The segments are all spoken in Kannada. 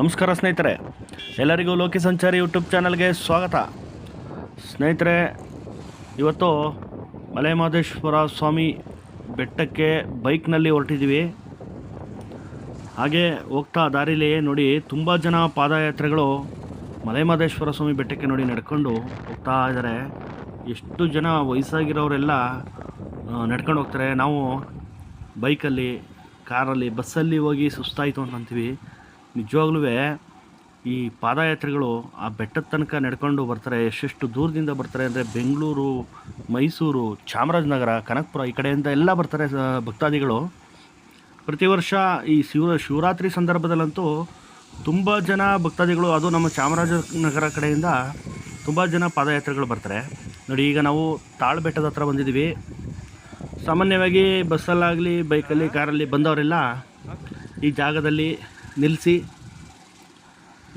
ನಮಸ್ಕಾರ ಸ್ನೇಹಿತರೆ. ಎಲ್ಲರಿಗೂ ಲೋಕಿ ಸಂಚಾರಿ ಯೂಟ್ಯೂಬ್ ಚಾನಲ್ಗೆ ಸ್ವಾಗತ. ಸ್ನೇಹಿತರೆ, ಇವತ್ತು ಮಲೆಮಹದೇಶ್ವರ ಸ್ವಾಮಿ ಬೆಟ್ಟಕ್ಕೆ ಬೈಕ್ನಲ್ಲಿ ಹೊರಟಿದ್ದೀವಿ. ಹಾಗೆ ಹೋಗ್ತಾ ದಾರಿಲಿ ನೋಡಿ ತುಂಬ ಜನ ಪಾದಯಾತ್ರೆಗಳು ಮಲೆಮಹದೇಶ್ವರ ಸ್ವಾಮಿ ಬೆಟ್ಟಕ್ಕೆ ನೋಡಿ ನಡ್ಕೊಂಡು ಹೋಗ್ತಾ ಇದ್ದಾರೆ. ಎಷ್ಟು ಜನ ವಯಸ್ಸಾಗಿರೋರೆಲ್ಲ ನಡ್ಕೊಂಡು ಹೋಗ್ತಾರೆ. ನಾವು ಬೈಕಲ್ಲಿ, ಕಾರಲ್ಲಿ, ಬಸ್ಸಲ್ಲಿ ಹೋಗಿ ಸುಸ್ತಾಯಿತು ಅಂತ ಅಂತೀವಿ. ನಿಜವಾಗ್ಲೂ ಈ ಪಾದಯಾತ್ರೆಗಳು ಆ ಬೆಟ್ಟದ ತನಕ ನಡ್ಕೊಂಡು ಬರ್ತಾರೆ, ಎಷ್ಟೆಷ್ಟು ದೂರದಿಂದ ಬರ್ತಾರೆ ಅಂದರೆ ಬೆಂಗಳೂರು, ಮೈಸೂರು, ಚಾಮರಾಜನಗರ, ಕನಕಪುರ ಈ ಕಡೆಯಿಂದ ಎಲ್ಲ ಬರ್ತಾರೆ ಭಕ್ತಾದಿಗಳು. ಪ್ರತಿ ವರ್ಷ ಈ ಶಿವ, ಶಿವರಾತ್ರಿ ಸಂದರ್ಭದಲ್ಲಂತೂ ತುಂಬ ಜನ ಭಕ್ತಾದಿಗಳು, ಅದು ನಮ್ಮ ಚಾಮರಾಜನಗರ ಕಡೆಯಿಂದ ತುಂಬ ಜನ ಪಾದಯಾತ್ರೆಗಳು ಬರ್ತಾರೆ. ನೋಡಿ, ಈಗ ನಾವು ತಾಳು ಬೆಟ್ಟದ ಹತ್ರ ಬಂದಿದ್ದೀವಿ. ಸಾಮಾನ್ಯವಾಗಿ ಬಸ್ಸಲ್ಲಾಗಲಿ, ಬೈಕಲ್ಲಿ, ಕಾರಲ್ಲಿ ಬಂದವರೆಲ್ಲ ಈ ಜಾಗದಲ್ಲಿ ನಿಲ್ಲಿಸಿ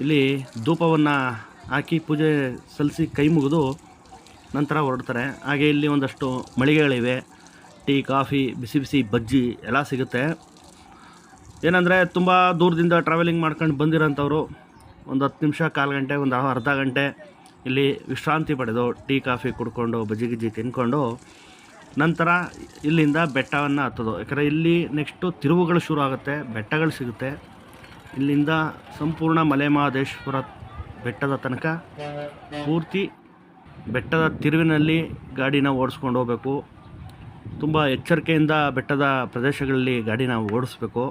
ಇಲ್ಲಿ ಧೂಪವನ್ನು ಹಾಕಿ ಪೂಜೆ ಸಲ್ಲಿಸಿ ಕೈ ಮುಗಿದು ನಂತರ ಹೊರಡ್ತಾರೆ. ಹಾಗೆ ಇಲ್ಲಿ ಒಂದಷ್ಟು ಮಳಿಗೆಗಳಿವೆ. ಟೀ, ಕಾಫಿ, ಬಿಸಿ ಬಿಸಿ ಬಜ್ಜಿ ಎಲ್ಲ ಸಿಗುತ್ತೆ. ಏನಂದರೆ ತುಂಬ ದೂರದಿಂದ ಟ್ರಾವೆಲಿಂಗ್ ಮಾಡ್ಕೊಂಡು ಬಂದಿರೋಂಥವ್ರು ಒಂದು ಹತ್ತು ನಿಮಿಷ, ಕಾಲು ಗಂಟೆ, ಒಂದು ಅರ್ಧ ಗಂಟೆ ಇಲ್ಲಿ ವಿಶ್ರಾಂತಿ ಪಡೆದು ಟೀ, ಕಾಫಿ ಕುಡ್ಕೊಂಡು, ಬಜ್ಜಿ, ಗಿಜ್ಜಿ ತಿನ್ಕೊಂಡು ನಂತರ ಇಲ್ಲಿಂದ ಬೆಟ್ಟವನ್ನು ಹತ್ತೋದು. ಯಾಕಂದರೆ ಇಲ್ಲಿ ನೆಕ್ಸ್ಟು ತಿರುವುಗಳು ಶುರು ಆಗುತ್ತೆ, ಬೆಟ್ಟಗಳು ಸಿಗುತ್ತೆ. ಇಲ್ಲಿಂದ ಸಂಪೂರ್ಣ ಮಲೆ ಮಹದೇಶ್ವರ ಬೆಟ್ಟದ ತನಕ ಪೂರ್ತಿ ಬೆಟ್ಟದ ತಿರುವಿನಲ್ಲಿ ಗಾಡಿನ ಓಡಿಸ್ಕೊಂಡು ಹೋಗಬೇಕು. ತುಂಬ ಎಚ್ಚರಿಕೆಯಿಂದ ಬೆಟ್ಟದ ಪ್ರದೇಶಗಳಲ್ಲಿ ಗಾಡಿನ ಓಡಿಸ್ಬೇಕು.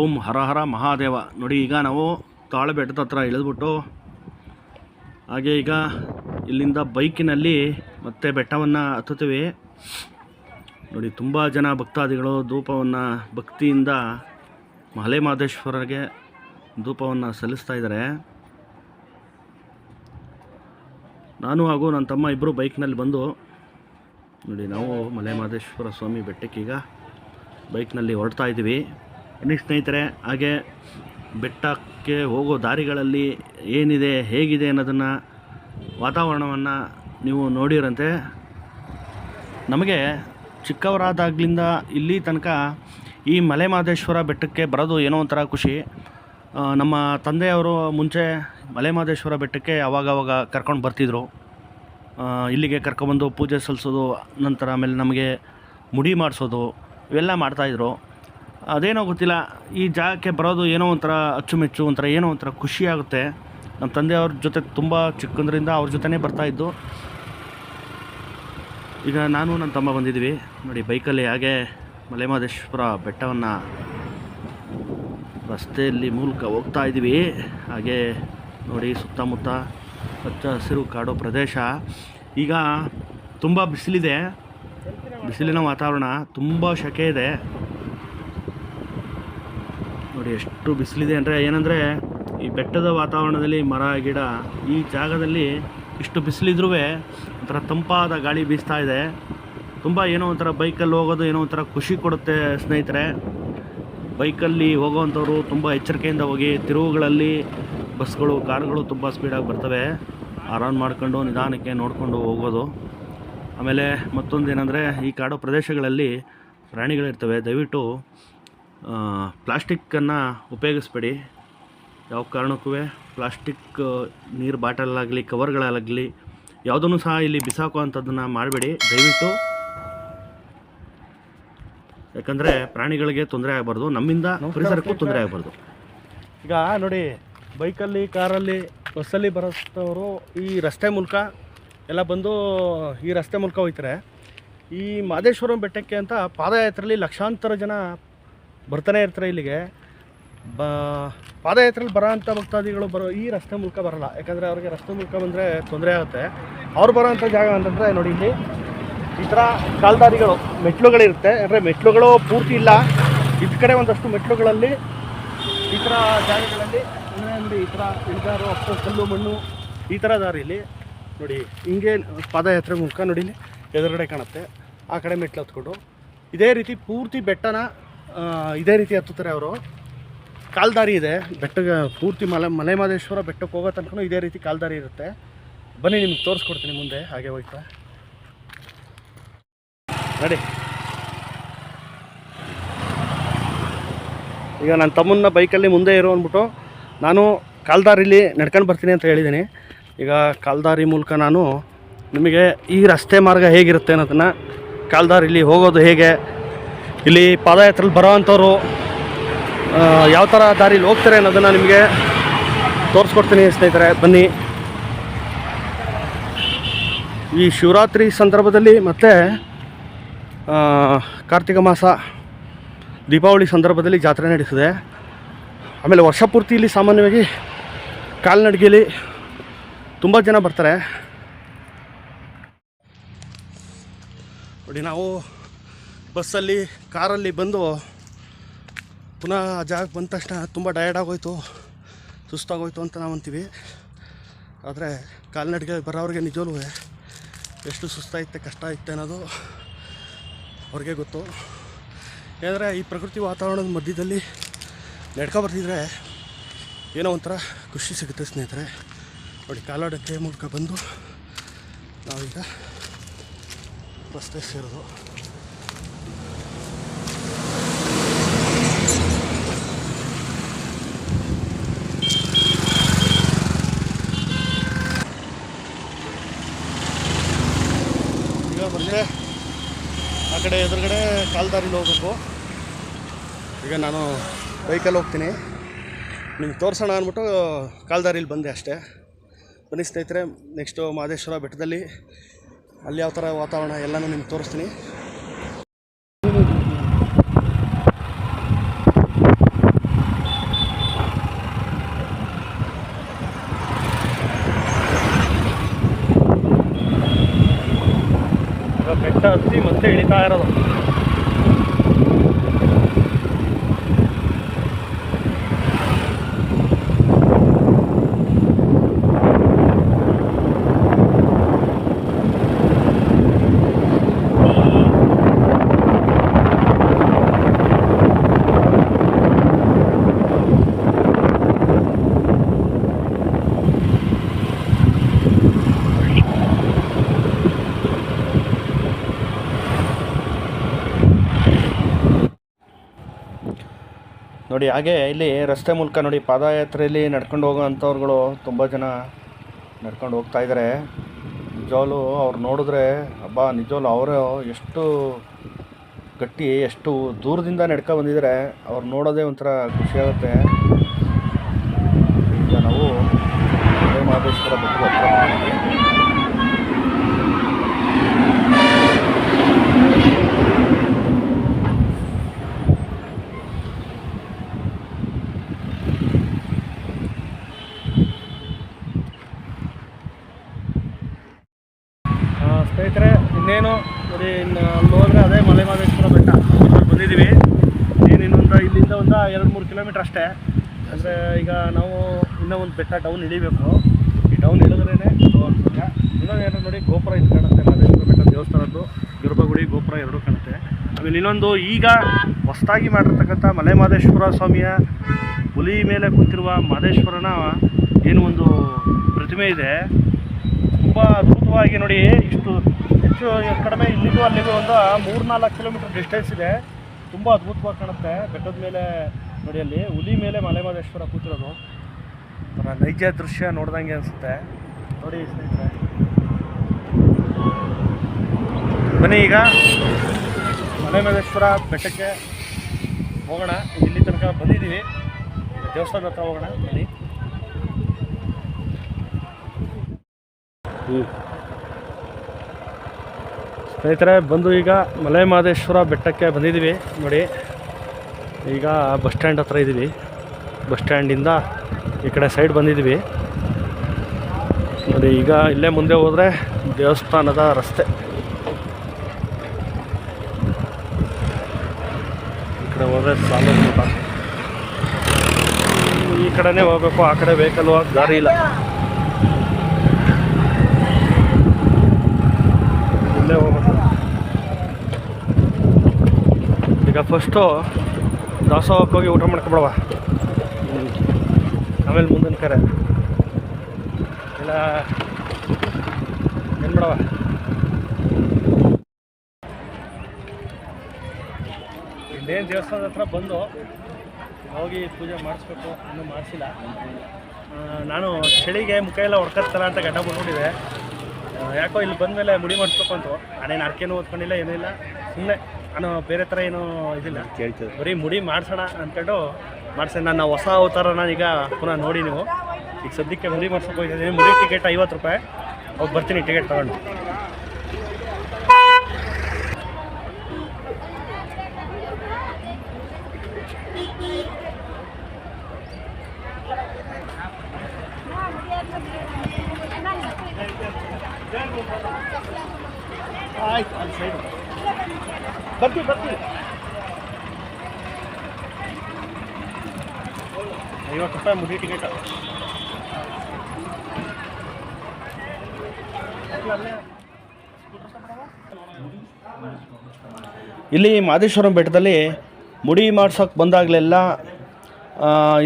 ಓಂ ಹರ ಹರ ಮಹಾದೇವ. ನೋಡಿ, ಈಗ ನಾವು ತಾಳೆ ಬೆಟ್ಟದ ಹತ್ರ ಇಳಿದ್ಬಿಟ್ಟು, ಹಾಗೆ ಈಗ ಇಲ್ಲಿಂದ ಬೈಕಿನಲ್ಲಿ ಮತ್ತೆ ಬೆಟ್ಟವನ್ನು ಹತ್ತುತ್ತೀವಿ. ನೋಡಿ, ತುಂಬ ಜನ ಭಕ್ತಾದಿಗಳು ಧೂಪವನ್ನು ಭಕ್ತಿಯಿಂದ ಮಲೆ ಮಹದೇಶ್ವರಗೆ ಧೂಪವನ್ನು ಸಲ್ಲಿಸ್ತಾ ಇದ್ದಾರೆ. ನಾನು ಹಾಗೂ ನನ್ನ ತಮ್ಮ ಇಬ್ಬರು ಬೈಕ್ನಲ್ಲಿ ಬಂದು, ನೋಡಿ ನಾವು ಮಲೆ ಮಹದೇಶ್ವರ ಸ್ವಾಮಿ ಬೆಟ್ಟಕ್ಕೀಗ ಬೈಕ್ನಲ್ಲಿ ಹೊರಡ್ತಾ ಇದ್ದೀವಿ. ಬನ್ನಿ ಸ್ನೇಹಿತರೆ, ಹಾಗೆ ಬೆಟ್ಟಕ್ಕೆ ಹೋಗೋ ದಾರಿಗಳಲ್ಲಿ ಏನಿದೆ, ಹೇಗಿದೆ ಅನ್ನೋದನ್ನು ವಾತಾವರಣವನ್ನು ನೀವು ನೋಡಿರಂತೆ. ನಮಗೆ ಚಿಕ್ಕವರಾದಾಗ್ಲಿಂದ ಇಲ್ಲಿ ತನಕ ಈ ಮಲೆ ಮಹದೇಶ್ವರ ಬೆಟ್ಟಕ್ಕೆ ಬರೋದು ಏನೋ ಒಂಥರ ಖುಷಿ. ನಮ್ಮ ತಂದೆಯವರು ಮುಂಚೆ ಮಲೆ ಮಹದೇಶ್ವರ ಬೆಟ್ಟಕ್ಕೆ ಅವಾಗವಾಗ ಕರ್ಕೊಂಡು ಬರ್ತಿದ್ರು. ಇಲ್ಲಿಗೆ ಕರ್ಕೊಂಡ್ಬಂದು ಪೂಜೆ ಸಲ್ಲಿಸೋದು, ನಂತರ ಆಮೇಲೆ ನಮಗೆ ಮುಡಿ ಮಾಡಿಸೋದು, ಇವೆಲ್ಲ ಮಾಡ್ತಾಯಿದ್ರು ಅದೇನೋ ಗೊತ್ತಿಲ್ಲ, ಈ ಜಾಗಕ್ಕೆ ಬರೋದು ಏನೋ ಒಂಥರ ಅಚ್ಚುಮೆಚ್ಚು, ಒಂಥರ ಏನೋ ಒಂಥರ ಖುಷಿಯಾಗುತ್ತೆ ನಮ್ಮ ತಂದೆಯವ್ರ ಜೊತೆ ತುಂಬ ಚಿಕ್ಕಂದ್ರಿಂದ ಅವ್ರ ಜೊತೆನೇ ಬರ್ತಾಯಿದ್ದು ಈಗ ನಾನು, ನನ್ನ ತಮ್ಮ ಬಂದಿದ್ವಿ ನೋಡಿ, ಬೈಕಲ್ಲಿ ಹಾಗೆ ಮಲೆಮಹದೇಶ್ವರ ಬೆಟ್ಟವನ್ನು ರಸ್ತೆಯಲ್ಲಿ ಮೂಲಕ ಹೋಗ್ತಾ ಇದ್ದೀವಿ. ಹಾಗೆ ನೋಡಿ ಸುತ್ತಮುತ್ತ ಹಚ್ಚ ಹಸಿರು ಕಾಡು ಪ್ರದೇಶ. ಈಗ ತುಂಬ ಬಿಸಿಲಿದೆ. ಬಿಸಿಲಿನ ವಾತಾವರಣ ತುಂಬ ಸೆಕೆ ಇದೆ. ನೋಡಿ ಎಷ್ಟು ಬಿಸಿಲಿದೆ ಅಂದರೆ ಏನಂದರೆ ಈ ಬೆಟ್ಟದ ವಾತಾವರಣದಲ್ಲಿ ಮರ, ಗಿಡ ಈ ಜಾಗದಲ್ಲಿ ಇಷ್ಟು ಬಿಸಿಲಿದ್ರೂ ಒಂಥರ ತಂಪಾದ ಗಾಳಿ ಬೀಸ್ತಾ ಇದೆ. ತುಂಬ ಏನೋ ಒಂಥರ ಬೈಕಲ್ಲಿ ಹೋಗೋದು ಏನೋ ಒಂಥರ ಖುಷಿ ಕೊಡುತ್ತೆ ಸ್ನೇಹಿತರೆ. ಬೈಕಲ್ಲಿ ಹೋಗೋವಂಥವ್ರು ತುಂಬ ಎಚ್ಚರಿಕೆಯಿಂದ ಹೋಗಿ, ತಿರುವುಗಳಲ್ಲಿ ಬಸ್ಗಳು, ಕಾರುಗಳು ತುಂಬ ಸ್ಪೀಡಾಗಿ ಬರ್ತವೆ. ಆರಾಮ್ ಮಾಡ್ಕೊಂಡು ನಿಧಾನಕ್ಕೆ ನೋಡಿಕೊಂಡು ಹೋಗೋದು. ಆಮೇಲೆ ಮತ್ತೊಂದು ಏನಂದರೆ, ಈ ಕಾಡು ಪ್ರದೇಶಗಳಲ್ಲಿ ಪ್ರಾಣಿಗಳಿರ್ತವೆ. ದಯವಿಟ್ಟು ಪ್ಲಾಸ್ಟಿಕ್ಕನ್ನು ಉಪಯೋಗಿಸ್ಬೇಡಿ. ಯಾವ ಕಾರಣಕ್ಕೂ ಪ್ಲಾಸ್ಟಿಕ್, ನೀರು ಬಾಟಲಾಗಲಿ ಕವರ್ಗಳಾಗಲಿ ಯಾವುದನ್ನು ಸಹ ಇಲ್ಲಿ ಬಿಸಾಕುವಂಥದ್ದನ್ನು ಮಾಡಬೇಡಿ. ದಯವಿಟ್ಟು ಯಾಕಂದರೆ ಪ್ರಾಣಿಗಳಿಗೆ ತೊಂದರೆ ಆಗಬಾರ್ದು ನಮ್ಮಿಂದ ಪರಿಸರಕ್ಕೂ ತೊಂದರೆ ಆಗಬಾರ್ದು. ಈಗ ನೋಡಿ ಬೈಕಲ್ಲಿ ಕಾರಲ್ಲಿ ಬಸ್ಸಲ್ಲಿ ಬರೋಸ್ತವರು ಈ ರಸ್ತೆ ಮೂಲಕ ಎಲ್ಲ ಬಂದು ಈ ರಸ್ತೆ ಮೂಲಕ ಹೋಗ್ತಾರೆ. ಈ ಮಾದೇಶ್ವರಂ ಬೆಟ್ಟಕ್ಕೆ ಅಂತ ಪಾದಯಾತ್ರೆಯಲ್ಲಿ ಲಕ್ಷಾಂತರ ಜನ ಬರ್ತಾನೆ ಇರ್ತಾರೆ ಇಲ್ಲಿಗೆ. ಬ ಪಾದಯಾತ್ರೆಯಲ್ಲಿ ಬರೋ ಅಂಥ ಭಕ್ತಾದಿಗಳು ಬರೋ ಈ ರಸ್ತೆ ಮೂಲಕ ಬರಲ್ಲ. ಯಾಕಂದರೆ ಅವ್ರಿಗೆ ರಸ್ತೆ ಮೂಲಕ ಬಂದರೆ ತೊಂದರೆ ಆಗುತ್ತೆ. ಅವ್ರು ಬರೋ ಅಂಥ ಜಾಗ ಅಂತಂದರೆ ನೋಡಿ ಇಲ್ಲಿ ಈ ಥರ ಕಾಲ್ದಾರಿಗಳು ಮೆಟ್ಲುಗಳಿರುತ್ತೆ ಅಂದರೆ ಮೆಟ್ಲುಗಳು ಪೂರ್ತಿ ಇಲ್ಲ. ಇದ್ದ ಕಡೆ ಒಂದಷ್ಟು ಮೆಟ್ಲುಗಳಲ್ಲಿ ಈ ಥರ ಜಾಗಗಳಲ್ಲಿ ಅಂದರೆ ನೋಡಿ ಈ ಥರ ಇಳಿದಾರು ಅಷ್ಟು ಕಲ್ಲು, ಮಣ್ಣು ಈ ಥರ ದಾರಿಲಿ ನೋಡಿ ಹಿಂಗೆ ಪಾದಯಾತ್ರೆ ಮುಖ ನೋಡಿ ಎದುರುಗಡೆ ಕಾಣುತ್ತೆ. ಆ ಕಡೆ ಮೆಟ್ಲು ಹತ್ಕೊಂಡು. ಇದೇ ರೀತಿ ಪೂರ್ತಿ ಬೆಟ್ಟನ ಇದೇ ರೀತಿ ಹತ್ತುತ್ತಾರೆ ಅವರು. ಕಾಲ್ದಾರಿ ಇದೆ. ಬೆಟ್ಟಗೆ ಪೂರ್ತಿ ಮಲೆ ಮಲೆ ಮಹದೇಶ್ವರ ಬೆಟ್ಟಕ್ಕೆ ಹೋಗೋ ತನಕ ಇದೇ ರೀತಿ ಕಾಲ್ದಾರಿ ಇರುತ್ತೆ. ಬನ್ನಿ ನಿಮ್ಗೆ ತೋರಿಸ್ಕೊಡ್ತೀನಿ ಮುಂದೆ, ಹಾಗೆ ಹೋಯ್ತಾ. ನಡಿ. ಈಗ ನನ್ನ ತಮ್ಮನ್ನ ಬೈಕಲ್ಲಿ ಮುಂದೆ ಇರೋ ಅಂದ್ಬಿಟ್ಟು ನಾನು ಕಾಲ್ದಾರಿಲಿ ನಡ್ಕೊಂಡು ಬರ್ತೀನಿ ಅಂತ ಹೇಳಿದ್ದೀನಿ. ಈಗ ಕಾಲ್ದಾರಿ ಮೂಲಕ ನಾನು ನಿಮಗೆ ಈ ರಸ್ತೆ ಮಾರ್ಗ ಹೇಗಿರುತ್ತೆ ಅನ್ನೋದನ್ನು ಕಾಲ್ದಾರಿಲಿ ಹೋಗೋದು ಹೇಗೆ, ಇಲ್ಲಿ ಪಾದಯಾತ್ರೆಲಿ ಬರೋ ಅಂಥವ್ರು ಯಾವ ಥರ ದಾರಿಲಿ ಹೋಗ್ತಾರೆ ಅನ್ನೋದನ್ನು ನಿಮಗೆ ತೋರಿಸ್ಕೊಡ್ತೀನಿ ಸ್ನೇಹಿತರೆ, ಬನ್ನಿ. ಈ ಶಿವರಾತ್ರಿ ಸಂದರ್ಭದಲ್ಲಿ ಮತ್ತು ಕಾರ್ತಿಕ ಮಾಸ ದೀಪಾವಳಿ ಸಂದರ್ಭದಲ್ಲಿ ಜಾತ್ರೆ ನಡೆಸಿದೆ. ಆಮೇಲೆ ವರ್ಷ ಪೂರ್ತಿ ಇಲ್ಲಿ ಸಾಮಾನ್ಯವಾಗಿ ಕಾಲ್ನಡಿಗೆಯಲ್ಲಿ ತುಂಬ ಜನ ಬರ್ತಾರೆ. ನೋಡಿ, ನಾವು ಬಸ್ಸಲ್ಲಿ, ಕಾರಲ್ಲಿ ಬಂದು ಪುನಃ ಜಾಗಕ್ಕೆ ಬಂದ ತಕ್ಷಣ ತುಂಬ ಡಯರ್ಡ್ ಆಗೋಯ್ತು, ಸುಸ್ತಾಗೋಯ್ತು ಅಂತ ನಾವು ಅಂತೀವಿ. ಆದರೆ ಕಾಲ್ನಡಿಗೆ ಬರೋವ್ರಿಗೆ ನಿಜವೂ ಎಷ್ಟು ಸುಸ್ತಾಯಿತ್ತೆ ಕಷ್ಟ ಇತ್ತೆ ಅನ್ನೋದು ಅವ್ರಿಗೆ ಗೊತ್ತು. ಏಕೆಂದರೆ ಈ ಪ್ರಕೃತಿ ವಾತಾವರಣದ ಮಧ್ಯದಲ್ಲಿ ನಡ್ಕೊ ಬರ್ತಿದ್ರೆ ಏನೋ ಒಂಥರ ಖುಷಿ ಸಿಗುತ್ತೆ ಸ್ನೇಹಿತರೆ. ನೋಡಿ ಕಾಲಾಡಕ್ಕೆ ಮೂಲಕ ಬಂದು ನಾವೀಗ ರಸ್ತೆ ಸೇರೋದು ಈಗ ಬಂದರೆ ಕಡೆ ಎದುರುಗಡೆ ಕಾಲ್ದಾರಿಲಿ ಹೋಗ್ಬೇಕು. ಈಗ ನಾನು ಬೈಕಲ್ಲಿ ಹೋಗ್ತೀನಿ. ನಿಮ್ಗೆ ತೋರಿಸೋಣ ಅಂದ್ಬಿಟ್ಟು ಕಾಲ್ದಾರಿಲಿ ಬಂದೆ ಅಷ್ಟೇ. ಬನ್ನಿ ಸ್ನೇಹಿತರೆ, ನೆಕ್ಸ್ಟು ಮಹದೇಶ್ವರ ಬೆಟ್ಟದಲ್ಲಿ ಅಲ್ಲಿ ಯಾವ ಥರ ವಾತಾವರಣ ಎಲ್ಲನೂ ನಿಮ್ಗೆ ತೋರಿಸ್ತೀನಿ ಬೆಟ್ಟ ಹತ್ತಿ ಮತ್ತೆ ಇಳಿತಾ ಇರೋದು. ನೋಡಿ, ಹಾಗೆ ಇಲ್ಲಿ ರಸ್ತೆ ಮೂಲಕ ನೋಡಿ, ಪಾದಯಾತ್ರೆಯಲ್ಲಿ ನಡ್ಕೊಂಡು ಹೋಗೋ ಅಂಥವ್ರುಗಳು ತುಂಬ ಜನ ನಡ್ಕೊಂಡು ಹೋಗ್ತಾ ಇದ್ದಾರೆ ನಿಜವಾಗ್ಲೂ ಅವ್ರು ನೋಡಿದ್ರೆ ಹಬ್ಬ ನಿಜವಾಗ್ಲು ಅವರು ಎಷ್ಟು ಗಟ್ಟಿ, ಎಷ್ಟು ದೂರದಿಂದ ನಡ್ಕೊ ಬಂದಿದ್ದಾರೆ ಅವ್ರು ನೋಡೋದೇ ಒಂಥರ ಖುಷಿಯಾಗುತ್ತೆ ಈಗ ನಾವು ಮಹದೇಶ್ವರ ಬೆಟ್ಟದ ಹತ್ರ ಬಂದಿದ್ದೀವಿ. ಆ, ಸ್ನೇಹಿತರೆ ಇನ್ನೇನು ನೋಡಿ ಇನ್ನು ಅಲ್ಲಿ ಹೋದ್ರೆ ಅದೇ ಮಲೆ ಮಹದೇಶ್ವರ ಬೆಟ್ಟ ಅಲ್ಲಿ ಬಂದಿದ್ದೀವಿ ಏನು ಇನ್ನೊಂದು ಇಲ್ಲಿಂದ ಒಂದು ಎರಡು ಮೂರು ಕಿಲೋಮೀಟ್ರ್ ಅಷ್ಟೇ. ಅಂದರೆ ಈಗ ನಾವು ಇನ್ನೂ ಒಂದು ಬೆಟ್ಟ ಡೌನ್ ಇಳಿಬೇಕು ಈ ಡೌನ್ ಇಳಿದ್ರೇ ಇನ್ನೊಂದು ಏನೋ ನೋಡಿ ಗೋಪುರ ಇದು ಕಾಣುತ್ತೆ ಮಹದೇಶ್ವರ ಬೆಟ್ಟ ದೇವಸ್ಥಾನದ್ದು. ಗರ್ಭಗುಡಿ ಗೋಪುರ ಎರಡೂ ಕಾಣುತ್ತೆ. ಆಮೇಲೆ ಇನ್ನೊಂದು ಈಗ ಹೊಸದಾಗಿ ಮಾಡಿರ್ತಕ್ಕಂಥ ಮಲೆ ಮಹದೇಶ್ವರ ಸ್ವಾಮಿಯ ಹುಲಿ ಮೇಲೆ ಕುಂತಿರುವ ಮಹದೇಶ್ವರನ ಏನು ಒಂದು ಪ್ರತಿಮೆ ಇದೆ. ತುಂಬ ಅದ್ಭುತವಾಗಿ ನೋಡಿ, ಇಷ್ಟು ಹೆಚ್ಚು ಕಡಿಮೆ ಇಲ್ಲಿಗೂ ಅಲ್ಲಿಗೂ ಒಂದು ಮೂರು ನಾಲ್ಕು ಕಿಲೋಮೀಟರ್ ಡಿಸ್ಟೆನ್ಸ್ ಇದೆ. ತುಂಬ ಅದ್ಭುತವಾಗಿ ಕಾಣುತ್ತೆ. ಬೆಟ್ಟದ ಮೇಲೆ ನೋಡಿ ಅಲ್ಲಿ ಹುಲಿ ಮೇಲೆ ಮಲೆಮಹದೇಶ್ವರ ಕೂತಿರೋದು. ಒಂಥರ ನೈಜ ದೃಶ್ಯ ನೋಡ್ದಂಗೆ ಅನಿಸುತ್ತೆ. ನೋಡಿ ಸ್ನೇಹಿತರೆ. ಬನ್ನಿ ಈಗ. ಮಲೆಮಹದೇಶ್ವರ ಬೆಟ್ಟಕ್ಕೆ ಹೋಗೋಣ. ಇಲ್ಲಿ ತನಕ ಬಂದಿದ್ದೀವಿ. ದೇವಸ್ಥಾನದ ಹತ್ರ ಹೋಗೋಣ ಬನ್ನಿ. ಸ್ನೇಹಿತರೆ ಬಂದು ಈಗ ಮಲೆ ಮಹದೇಶ್ವರ ಬೆಟ್ಟಕ್ಕೆ ಬಂದಿದ್ದೀವಿ. ನೋಡಿ ಈಗ ಬಸ್ ಸ್ಟ್ಯಾಂಡ್ ಹತ್ರ ಇದ್ದೀವಿ. ಬಸ್ ಸ್ಟ್ಯಾಂಡಿಂದ ಈ ಕಡೆ ಸೈಡ್ ಬಂದಿದ್ದೀವಿ. ನೋಡಿ, ಈಗ ಇಲ್ಲೇ ಮುಂದೆ ಹೋದರೆ ದೇವಸ್ಥಾನದ ರಸ್ತೆ. ಈ ಕಡೆ ಹೋದರೆ ಸಾಲು ಈ ಕಡೆನೇ ಹೋಗಬೇಕು, ಆ ಕಡೆ ವೆಹಿಕಲ್ ಹೋಗಕ್ಕೆ ದಾರಿ ಇಲ್ಲ. ಇಲ್ಲೇ ಹೋಗ್ಬೇಕು. ಈಗ ಫಸ್ಟು ದಾಸೋಹಕ್ಕೆ ಹೋಗಿ ಊಟ ಮಾಡ್ಕೊಬಿಡವ ಆಮೇಲೆ ಮುಂದಿನ ಕರೆ. ಇಲ್ಲ, ಏನು ಮಾಡವ ಇಲ್ಲೇನು ದೇವಸ್ಥಾನದ ಹತ್ರ ಬಂದು ಹೋಗಿ ಪೂಜೆ ಮಾಡಿಸ್ಬೇಕು, ಇನ್ನೂ ಮಾಡಿಸಿಲ್ಲ. ನಾನು ಚಳಿಗೆ ಮುಖ ಎಲ್ಲ ಹೊಡ್ಕತ್ತಲ್ಲ ಅಂತ ಗಡ್ಡ ಬಂದ್ಬಿಟ್ಟಿದೆ. ಯಾಕೋ ಇಲ್ಲಿ ಬಂದಮೇಲೆ ಮುಡಿ ಮಾಡಿಸ್ಬೇಕು ಅಂತ. ನಾನೇನು ಅರ್ಕೆನೂ ಓದ್ಕೊಂಡಿಲ್ಲ, ಏನೂ ಇಲ್ಲ. ಸುಮ್ಮನೆ ನಾನು ಬೇರೆ ಥರ ಏನು ಇದಿಲ್ಲ. ಕೇಳ್ತಿದ್ದೆ ಬರೀ ಮುಡಿ ಮಾಡ್ಸೋಣ ಅಂದ್ಕೊಂಡು ಮಾಡ್ಸೋಣ. ನನ್ನ ಹೊಸ ಅವತಾರನ ಈಗ ಪುನಃ ನೋಡಿ ನೀವು. ಈಗ ಸದ್ಯಕ್ಕೆ ಮುಡಿ ಮಾಡ್ಸೋಕೆ ಹೋಗಿದ್ದೀನಿ. ಮುಡಿ ಟಿಕೆಟ್ ಐವತ್ತು ರೂಪಾಯಿ. ಹೋಗಿ ಬರ್ತೀನಿ ಟಿಕೆಟ್ ತಗೊಂಡು ಆಯ್ತು ಅಲ್ಲಿ ಸೈಡ್ ಬರ್ತೀವಿ ಬರ್ತೀವಿ. ಐವತ್ತು ರೂಪಾಯಿ ಮುಗಿ ಟಿಕೆಟ್ ಇಲ್ಲಿ ಮಾದೇಶ್ವರಂ ಬೆಟ್ಟದಲ್ಲಿ ಮುಡಿ ಮಾಡ್ಸೋಕ್ಕೆ ಬಂದಾಗಲೆಲ್ಲ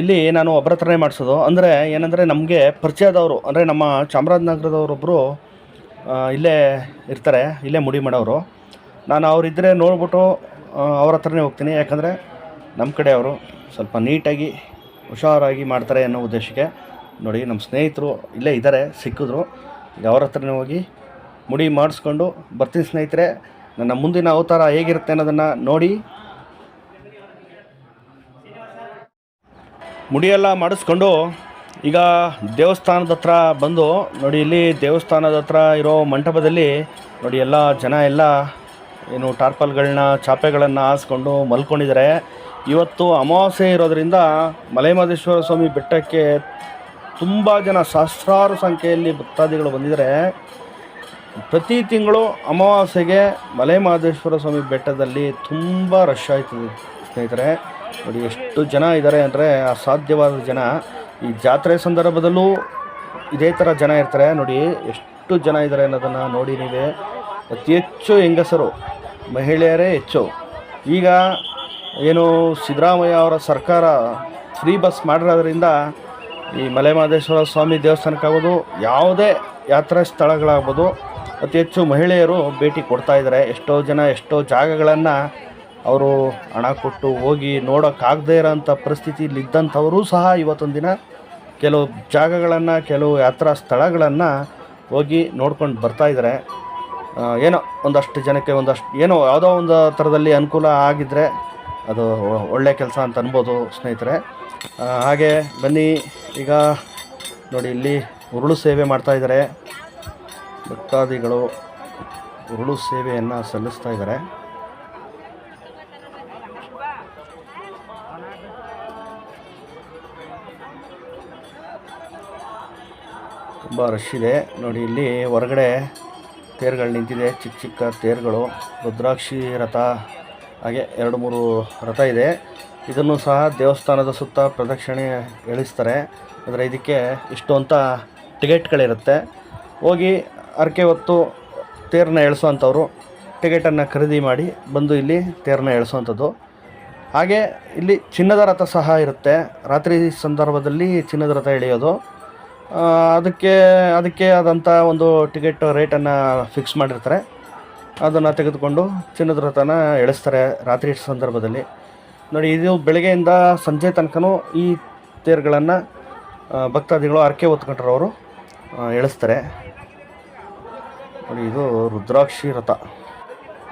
ಇಲ್ಲಿ ನಾನು ಒಬ್ಬರ ಹತ್ರನೇ ಮಾಡಿಸೋದು. ಅಂದರೆ ಏನಂದರೆ ನಮಗೆ ಪರಿಚಯದವರು, ಅಂದರೆ ನಮ್ಮ ಚಾಮರಾಜನಗರದವರೊಬ್ಬರು ಇಲ್ಲೇ ಇರ್ತಾರೆ, ಇಲ್ಲೇ ಮುಡಿ ಮಾಡೋರು. ನಾನು ಅವರಿದ್ದರೆ ನೋಡ್ಬಿಟ್ಟು ಅವ್ರ ಹತ್ರನೇ ಹೋಗ್ತೀನಿ. ಯಾಕಂದರೆ ನಮ್ಮ ಕಡೆ ಅವರು ಸ್ವಲ್ಪ ನೀಟಾಗಿ, ಹುಷಾರಾಗಿ ಮಾಡ್ತಾರೆ ಅನ್ನೋ ಉದ್ದೇಶಕ್ಕೆ ನೋಡಿ ನಮ್ಮ ಸ್ನೇಹಿತರು ಇಲ್ಲೇ ಇದ್ದಾರೆ ಸಿಕ್ಕಿದ್ರು. ಈಗ ಅವ್ರ ಹತ್ರನೇ ಹೋಗಿ ಮುಡಿ ಮಾಡಿಸ್ಕೊಂಡು ಬರ್ತೀನಿ ಸ್ನೇಹಿತರೆ. ನನ್ನ ಮುಂದಿನ ಅವತಾರ ಹೇಗಿರುತ್ತೆ ಅನ್ನೋದನ್ನು ನೋಡಿ. ಮುಡಿಯೆಲ್ಲ ಮಾಡಿಸ್ಕೊಂಡು ಈಗ ದೇವಸ್ಥಾನದ ಹತ್ರ ಬಂದು ನೋಡಿ, ಇಲ್ಲಿ ದೇವಸ್ಥಾನದ ಹತ್ರ ಇರೋ ಮಂಟಪದಲ್ಲಿ ನೋಡಿ ಎಲ್ಲ ಜನ ಎಲ್ಲ ಏನು ಟಾರ್ಪಲ್ಗಳನ್ನ ಚಾಪೆಗಳನ್ನು ಹಾಸ್ಕೊಂಡು ಮಲ್ಕೊಂಡಿದ್ದಾರೆ. ಇವತ್ತು ಅಮಾವಾಸ್ಯೆ ಇರೋದರಿಂದ ಮಲೆಮಹದೇಶ್ವರ ಸ್ವಾಮಿ ಬೆಟ್ಟಕ್ಕೆ ತುಂಬ ಜನ ಸಹಸ್ರಾರು ಸಂಖ್ಯೆಯಲ್ಲಿ ಭಕ್ತಾದಿಗಳು ಬಂದಿದ್ದಾರೆ. ಪ್ರತಿ ತಿಂಗಳು ಅಮಾವಾಸ್ಯೆಗೆ ಮಲೆಮಹದೇಶ್ವರ ಸ್ವಾಮಿ ಬೆಟ್ಟದಲ್ಲಿ ತುಂಬ ರಶ್ ಆಯ್ತದೆ ಸ್ನೇಹಿತರೆ. ನೋಡಿ ಎಷ್ಟು ಜನ ಇದ್ದಾರೆ ಅಂದರೆ ಅಸಾಧ್ಯವಾದ ಜನ. ಈ ಜಾತ್ರೆ ಸಂದರ್ಭದಲ್ಲೂ ಇದೇ ಥರ ಜನ ಇರ್ತಾರೆ. ನೋಡಿ ಎಷ್ಟು ಜನ ಇದ್ದಾರೆ ಅನ್ನೋದನ್ನು ನೋಡಿ ನೀವೇ. ಅತಿ ಹೆಚ್ಚು ಹೆಂಗಸರು ಮಹಿಳೆಯರೇ ಹೆಚ್ಚು. ಈಗ ಏನು ಸಿದ್ದರಾಮಯ್ಯ ಅವರ ಸರ್ಕಾರ ಫ್ರೀ ಬಸ್ ಮಾಡಿರೋದ್ರಿಂದ ಈ ಮಲೆಮಹದೇಶ್ವರ ಸ್ವಾಮಿ ದೇವಸ್ಥಾನಕ್ಕಾಗ್ಬೋದು ಯಾವುದೇ ಯಾತ್ರಾ ಸ್ಥಳಗಳಾಗ್ಬೋದು ಅತಿ ಹೆಚ್ಚು ಮಹಿಳೆಯರು ಭೇಟಿ ಕೊಡ್ತಾ ಇದ್ದಾರೆ. ಎಷ್ಟೋ ಜನ ಎಷ್ಟೋ ಜಾಗಗಳನ್ನು ಅವರು ಹಣ ಕೊಟ್ಟು ಹೋಗಿ ನೋಡೋಕ್ಕಾಗದೇ ಇರೋಂಥ ಪರಿಸ್ಥಿತಿಯಲ್ಲಿ ಇದ್ದಂಥವರು ಸಹ ಇವತ್ತೊಂದು ದಿನ ಕೆಲವು ಜಾಗಗಳನ್ನು ಕೆಲವು ಯಾತ್ರಾ ಸ್ಥಳಗಳನ್ನು ಹೋಗಿ ನೋಡ್ಕೊಂಡು ಬರ್ತಾ ಇದ್ದಾರೆ. ಆ, ಏನೋ ಒಂದಷ್ಟು ಜನಕ್ಕೆ ಒಂದಷ್ಟು ಏನೋ ಯಾವುದೋ ಒಂದು ಥರದಲ್ಲಿ ಅನುಕೂಲ ಆಗಿದ್ದರೆ ಅದು ಒಳ್ಳೆಯ ಒಳ್ಳೆ ಕೆಲಸ ಅಂತ ಅನ್ಬೋದು ಸ್ನೇಹಿತರೆ. ಹಾಗೆ ಬನ್ನಿ, ಈಗ ನೋಡಿ ಇಲ್ಲಿ ಉರುಳು ಸೇವೆ ಮಾಡ್ತಾ ಇದ್ದಾರೆ. ಭಕ್ತಾದಿಗಳು ಉರುಳು ಸೇವೆಯನ್ನು ಸಲ್ಲಿಸ್ತಾ ಇದ್ದಾರೆ. ತುಂಬ ರಶ್ ಇದೆ. ನೋಡಿ ಇಲ್ಲಿ ಹೊರಗಡೆ ತೇರುಗಳು ನಿಂತಿದೆ, ಚಿಕ್ಕ ಚಿಕ್ಕ ತೇರುಗಳು. ರುದ್ರಾಕ್ಷಿ ರಥ ಹಾಗೆ ಎರಡು ಮೂರು ರಥ ಇದೆ. ಇದನ್ನು ಸಹ ದೇವಸ್ಥಾನದ ಸುತ್ತ ಪ್ರದಕ್ಷಿಣೆ ಎಳಿಸ್ತಾರೆ ಅಂದರೆ ಇದಕ್ಕೆ ಇಷ್ಟು ಅಂತ ಟಿಕೆಟ್ಗಳಿರುತ್ತೆ. ಹೋಗಿ ಹರಕೆ ಹೊತ್ತು ತೇರನ್ನ ಎಳಿಸೋವಂಥವ್ರು ಟಿಕೆಟನ್ನು ಖರೀದಿ ಮಾಡಿ ಬಂದು ಇಲ್ಲಿ ತೇರನ್ನ ಎಳಿಸುವಂಥದ್ದು. ಹಾಗೆ ಇಲ್ಲಿ ಚಿನ್ನದ ರಥ ಸಹ ಇರುತ್ತೆ. ರಾತ್ರಿ ಸಂದರ್ಭದಲ್ಲಿ ಚಿನ್ನದ ರಥ ಎಳೆಯೋದು. ಅದಕ್ಕೆ ಅದಕ್ಕೆ ಆದಂಥ ಒಂದು ಟಿಕೆಟ್ ರೇಟನ್ನು ಫಿಕ್ಸ್ ಮಾಡಿರ್ತಾರೆ. ಅದನ್ನು ತೆಗೆದುಕೊಂಡು ಚಿನ್ನದ ರಥನ ಎಳಿಸ್ತಾರೆ ರಾತ್ರಿ ಸಂದರ್ಭದಲ್ಲಿ. ನೋಡಿ, ಇದು ಬೆಳಗ್ಗೆಯಿಂದ ಸಂಜೆ ತನಕನೂ ಈ ತೇರುಗಳನ್ನು ಭಕ್ತಾದಿಗಳು ಅರಕೆ ಹೊತ್ಕೊಂಡ್ರವರು ಎಳೆಸ್ತಾರೆ. ನೋಡಿ, ಇದು ರುದ್ರಾಕ್ಷಿ ರಥ.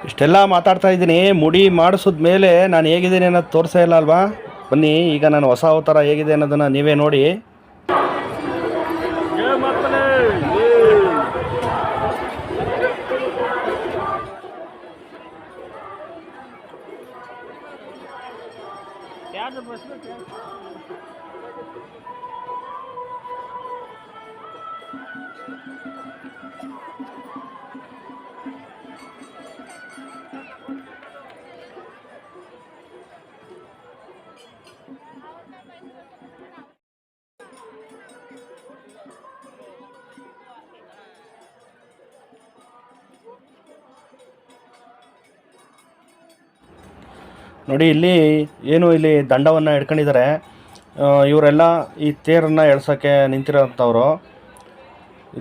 ಇಷ್ಟೆಲ್ಲ ಮಾತಾಡ್ತಾ ಇದ್ದೀನಿ. ಮುಡಿ ಮಾಡಿಸಿದ ಮೇಲೆ ನಾನು ಹೇಗಿದ್ದೀನಿ ಅನ್ನೋದು ತೋರಿಸೇ ಇಲ್ಲ ಅಲ್ವಾ? ಬನ್ನಿ, ಈಗ ನಾನು ಹೊಸ ಅವತಾರ ಹೇಗಿದೆ ಅನ್ನೋದನ್ನು ನೀವೇ ನೋಡಿ. ನೋಡಿ ಇಲ್ಲಿ ಏನು ಇಲ್ಲಿ ದಂಡವನ್ನು ಹಿಡ್ಕೊಂಡಿದ್ದಾರೆ. ಇವರೆಲ್ಲ ಈ ತೇರನ್ನು ಎಳ್ಸೋಕ್ಕೆ ನಿಂತಿರೋಂಥವ್ರು.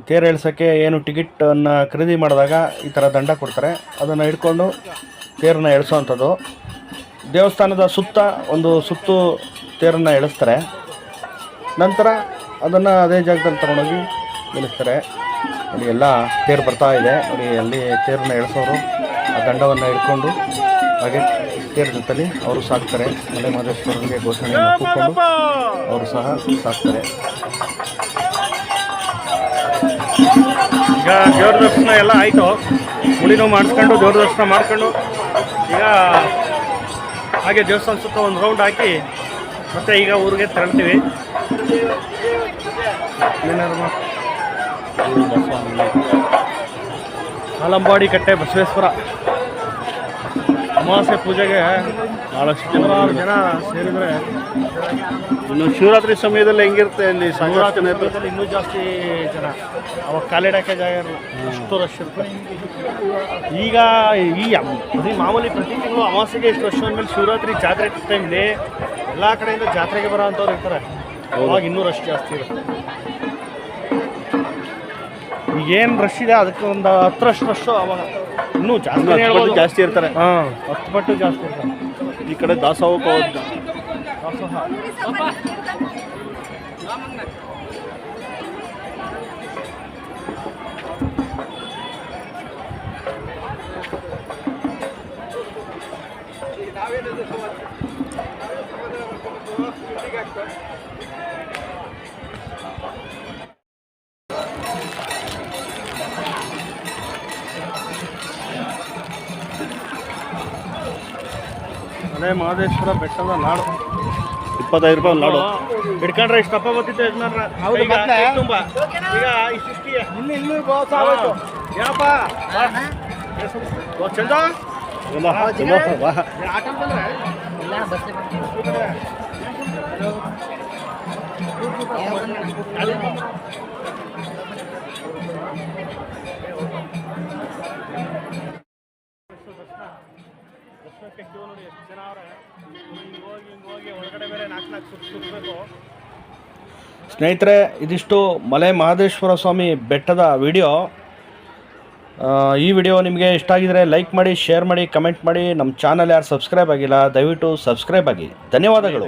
ತೇರು ಎಳ್ಸೋಕ್ಕೆ ಏನು ಟಿಕೆಟನ್ನು ಖರೀದಿ ಮಾಡಿದಾಗ ಈ ಥರ ದಂಡ ಕೊಡ್ತಾರೆ. ಅದನ್ನು ಹಿಡ್ಕೊಂಡು ತೇರನ್ನ ಎಳ್ಸೋವಂಥದ್ದು. ದೇವಸ್ಥಾನದ ಸುತ್ತ ಒಂದು ಸುತ್ತು ತೇರನ್ನು ಎಳಿಸ್ತಾರೆ. ನಂತರ ಅದನ್ನು ಅದೇ ಜಾಗದಲ್ಲಿ ತಗೊಂಡೋಗಿ ನಿಲ್ಲಿಸ್ತಾರೆ. ನೋಡಿ, ಎಲ್ಲ ತೇರು ಬರ್ತಾ ಇದೆ. ನೋಡಿ, ಅಲ್ಲಿ ತೇರನ್ನ ಎಳಿಸೋರು ಆ ದಂಡವನ್ನು ಹಿಡ್ಕೊಂಡು ಹಾಗೆ ತೇರು ಜೊತೆಲಿ ಅವರು ಸಾಕ್ತಾರೆ. ಮಲೆ ಮಹದೇಶ್ವರನಿಗೆ ಘೋಷಣೆಯನ್ನು ಕೂತ್ಕೊಂಡು ಅವರು ಸಹ ಸಾಕ್ತಾರೆ. ಈಗ ದೇವ್ರ ದರ್ಶನ ಎಲ್ಲ ಆಯಿತು. ಹುಳಿನೂ ಮಾಡಿಸ್ಕೊಂಡು ದೇವ್ರ ದರ್ಶನ ಮಾಡ್ಕೊಂಡು, ಈಗ ಹಾಗೆ ದೇವಸ್ಥಾನ ಸುತ್ತ ಒಂದು ರೌಂಡ್ ಹಾಕಿ ಮತ್ತೆ ಈಗ ಊರಿಗೆ ತೆರಳ್ತೀವಿ. ಆಲಂಬಾಡಿ ಕಟ್ಟೆ ಬಸವೇಶ್ವರ. ಅಮಾವಾಸ್ಯೆ ಪೂಜೆಗೆ ಭಾಳಷ್ಟು ನೂರಾರು ಜನ ಸೇರಿದರೆ ಇನ್ನು ಶಿವರಾತ್ರಿ ಸಮಯದಲ್ಲಿ ಹೆಂಗಿರುತ್ತೆ ಇಲ್ಲಿ ಸಂಕ್ರಾಂತಿ. ಸಮಯದಲ್ಲಿ ಇನ್ನೂ ಜಾಸ್ತಿ ಜನ. ಅವಾಗ ಕಾಲಿಡಕ್ಕೆ ಜಾಗ ಇರಲ್ಲ. ಅಷ್ಟು ರಶ್ ಇರುತ್ತೆ. ಈಗ ಈ ಪ್ರತಿ ಮಾಮೂಲಿ ಪ್ರತಿ ತಿಂಗಳು ಅಮಾವಾಸ್ಯೆಗೆ ಇಷ್ಟು ವರ್ಷ ಅಂದಮೇಲೆ ಶಿವರಾತ್ರಿ ಜಾತ್ರೆ ಟೈಮ್ಲಿ ಎಲ್ಲ ಕಡೆಯಿಂದ ಜಾತ್ರೆಗೆ ಬರೋ ಅಂಥವ್ರು ಇರ್ತಾರೆ. ಅವಾಗ ಇನ್ನೂ ರಶ್ ಜಾಸ್ತಿ ಇರುತ್ತೆ. ಈಗೇನು ರಶ್ ಇದೆ ಅದಕ್ಕೆ ಒಂದು ಹತ್ತರಷ್ಟು ರಶ್ಶು ಅವಾಗ. ಇನ್ನೂ ಜಾಸ್ತಿ ಜಾಸ್ತಿ ಇರ್ತಾರೆ. ಹಾಂ ಹತ್ತು ಪಟ್ಟು ಜಾಸ್ತಿ ಇರ್ತಾರೆ ಈ ದಾಸೋಹಕ್ಕೆ ಮಹದೇಶ್ವರ ಬೆಟ್ಟದ ನಾಡು. ಇಪ್ಪತ್ತೈದು ರೂಪಾಯಿ ಒಂದು ಲಾಡು ಹಿಡ್ಕೊಂಡ್ರೆ ತಪ್ಪ ಬರ್ತಿತ್ತು ಯಜಮಾನ್ರ. ಈಗ ಕೈ ತುಂಬ. ಈಗ ಇಷ್ಟಿಷ್ಟಿ ಇಲ್ಲಿ ಇಲ್ಲಿ ಏನಪ್ಪ? ಬಾ. ಓ, ಚಂದ? ತುಂಬ ತುಂಬ ವಾ. ನೋಡಿ ಎಷ್ಟು ಹಿಂಗೆ ಒಳಗಡೆ ಬೇರೆ ನಾಲ್ಕು ನಾಲ್ಕು ಸುತ್ತ ಸ್ನೇಹಿತರೆ, ಇದಿಷ್ಟು ಮಲೆ ಮಹದೇಶ್ವರ ಸ್ವಾಮಿ ಬೆಟ್ಟದ ವಿಡಿಯೋ. ಈ ವಿಡಿಯೋ ನಿಮಗೆ ಇಷ್ಟ ಆಗಿದರೆ ಲೈಕ್ ಮಾಡಿ, ಶೇರ್ ಮಾಡಿ, ಕಮೆಂಟ್ ಮಾಡಿ. ನಮ್ಮ ಚಾನಲ್ ಯಾರು ಸಬ್ಸ್ಕ್ರೈಬ್ ಆಗಿಲ್ಲ, ದಯವಿಟ್ಟು ಸಬ್ಸ್ಕ್ರೈಬ್ ಆಗಿ. ಧನ್ಯವಾದಗಳು.